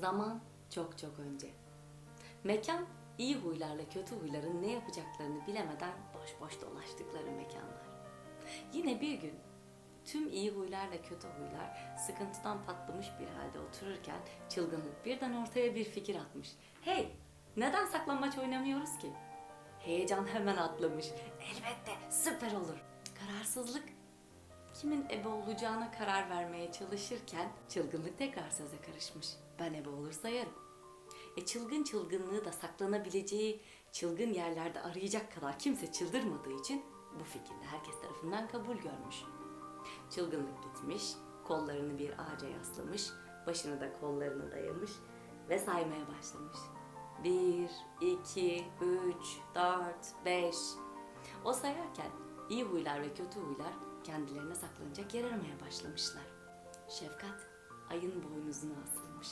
Zaman çok çok önce. Mekan iyi huylarla kötü huyların ne yapacaklarını bilemeden boş boş dolaştıkları mekanlar. Yine bir gün tüm iyi huylarla kötü huylar sıkıntıdan patlamış bir halde otururken çılgınlık birden ortaya bir fikir atmış. Hey, neden saklambaç oynamıyoruz ki? Heyecan hemen atlamış. Elbette süper olur. Kararsızlık kimin ebe olacağına karar vermeye çalışırken çılgınlık tekrar söze karışmış. Ben ebe olur sayarım. E çılgın çılgınlığı da saklanabileceği çılgın yerlerde arayacak kadar kimse çıldırmadığı için bu fikir de herkes tarafından kabul görmüş. Çılgınlık gitmiş, kollarını bir ağaca yaslamış, başını da kollarına dayamış ve saymaya başlamış. Bir, iki, üç, dört, beş. O sayarken iyi huylar ve kötü huylar kendilerine saklanacak yer aramaya başlamışlar. Şefkat ayın boynuzuna asılmış.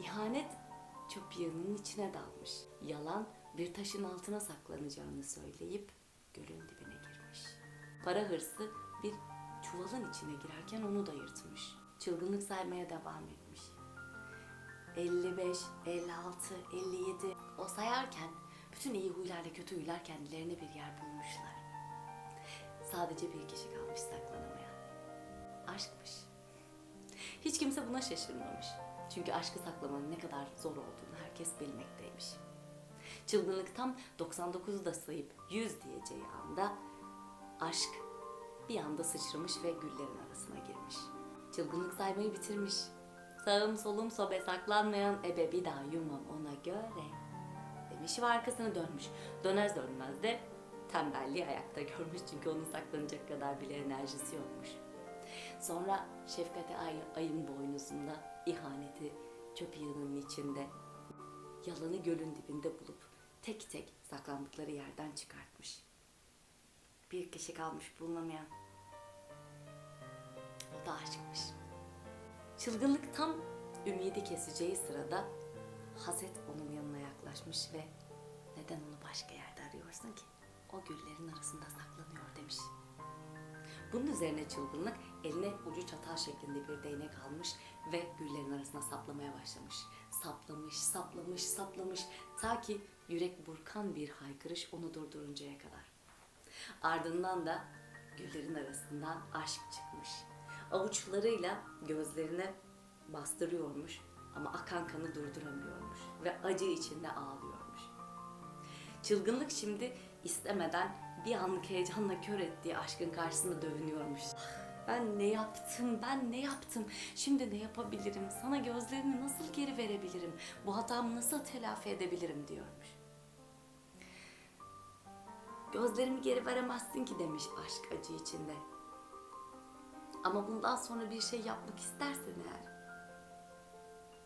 İhanet çöp yığınının içine dalmış. Yalan bir taşın altına saklanacağını söyleyip gölün dibine girmiş. Para hırsı bir çuvalın içine girerken onu da yırtmış. Çılgınlık saymaya devam etmiş. 55, 56, 57. O sayarken bütün iyi huylarla kötü huylar kendilerine bir yer bulmuşlar. Sadece bir kişi kalmış saklanamayan. Aşkmış. Hiç kimse buna şaşırmamış. Çünkü aşkı saklamanın ne kadar zor olduğunu herkes bilmekteymiş. Çılgınlık tam 99'u da sayıp 100 diyeceği anda aşk bir anda sıçramış ve güllerin arasına girmiş. Çılgınlık saymayı bitirmiş. Sağım solum sobe saklanmayan ebe bir daha yumam ona göre. Demiş ve arkasını dönmüş. Döner dönmez de tembelliği ayakta görmüş çünkü onun saklanacak kadar bile enerjisi yokmuş. Sonra şefkati ay, ayın boynuzunda, ihaneti çöp yığınının içinde, yalanı gölün dibinde bulup tek tek saklandıkları yerden çıkartmış. Bir kişi kalmış bulunamayan. O da aşkmış. Çılgınlık tam ümidi keseceği sırada Haset onun yanına yaklaşmış ve neden onu başka yerde arıyorsun ki? O güllerin arasında saklanıyor demiş. Bunun üzerine çılgınlık eline ucu çatal şeklinde bir değnek almış ve güllerin arasına saplamaya başlamış. Saplamış, saplamış, saplamış ta ki yürek burkan bir haykırış onu durduruncaya kadar. Ardından da güllerin arasından aşk çıkmış. Avuçlarıyla gözlerine bastırıyormuş ama akan kanı durduramıyormuş ve acı içinde ağlıyormuş. Çılgınlık şimdi istemeden bir anlık heyecanla kör ettiği aşkın karşısında dövünüyormuş. Ben ne yaptım, ben ne yaptım, şimdi ne yapabilirim, sana gözlerini nasıl geri verebilirim, bu hatamı nasıl telafi edebilirim diyormuş. Gözlerimi geri veremezsin ki demiş aşk acı içinde. Ama bundan sonra bir şey yapmak istersen eğer,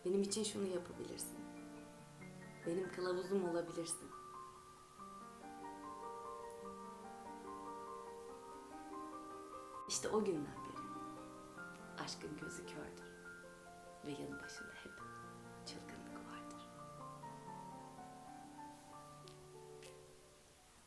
benim için şunu yapabilirsin. Benim kılavuzum olabilirsin. İşte o günden beri aşkın gözü kördür. Ve yanı başında hep